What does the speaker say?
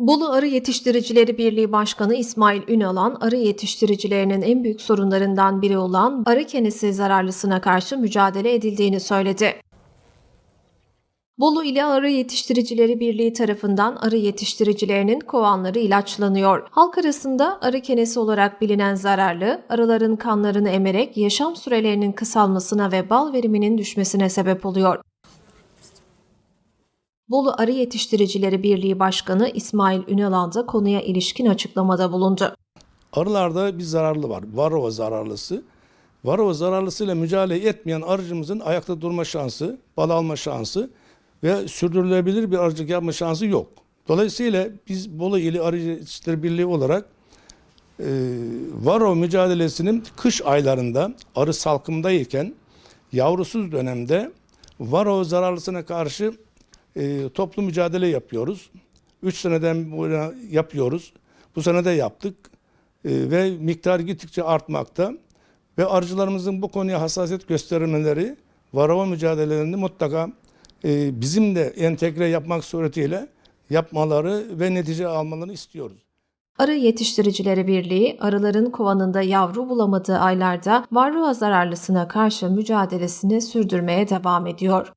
Bolu Arı Yetiştiricileri Birliği Başkanı İsmail Ünalan, arı yetiştiricilerinin en büyük sorunlarından biri olan arı kenesi zararlısına karşı mücadele edildiğini söyledi. Bolu İli Arı Yetiştiricileri Birliği tarafından arı yetiştiricilerinin kovanları ilaçlanıyor. Halk arasında arı kenesi olarak bilinen zararlı, arıların kanlarını emerek yaşam sürelerinin kısalmasına ve bal veriminin düşmesine sebep oluyor. Bolu Arı Yetiştiricileri Birliği Başkanı İsmail Ünalan da konuya ilişkin açıklamada bulundu. Arılarda bir zararlı var. Varroa zararlısı. Varroa zararlısıyla mücadele etmeyen arıcımızın ayakta durma şansı, bal alma şansı ve sürdürülebilir bir arıcılık yapma şansı yok. Dolayısıyla biz Bolu İli Arı Yetiştiricileri Birliği olarak e, varroa mücadelesinin kış aylarında arı salkımdayken yavrusuz dönemde varroa zararlısına karşı e, toplu mücadele yapıyoruz. 3 seneden bu yapıyoruz. Bu sene de yaptık. E, ve miktar gittikçe artmakta. Ve arıcılarımızın bu konuya hassasiyet göstermeleri varroa mücadelelerini mutlaka e, bizim de entegre yapmak suretiyle yapmaları ve netice almalarını istiyoruz. Arı Yetiştiricileri Birliği, arıların kovanında yavru bulamadığı aylarda varroa zararlısına karşı mücadelesini sürdürmeye devam ediyor.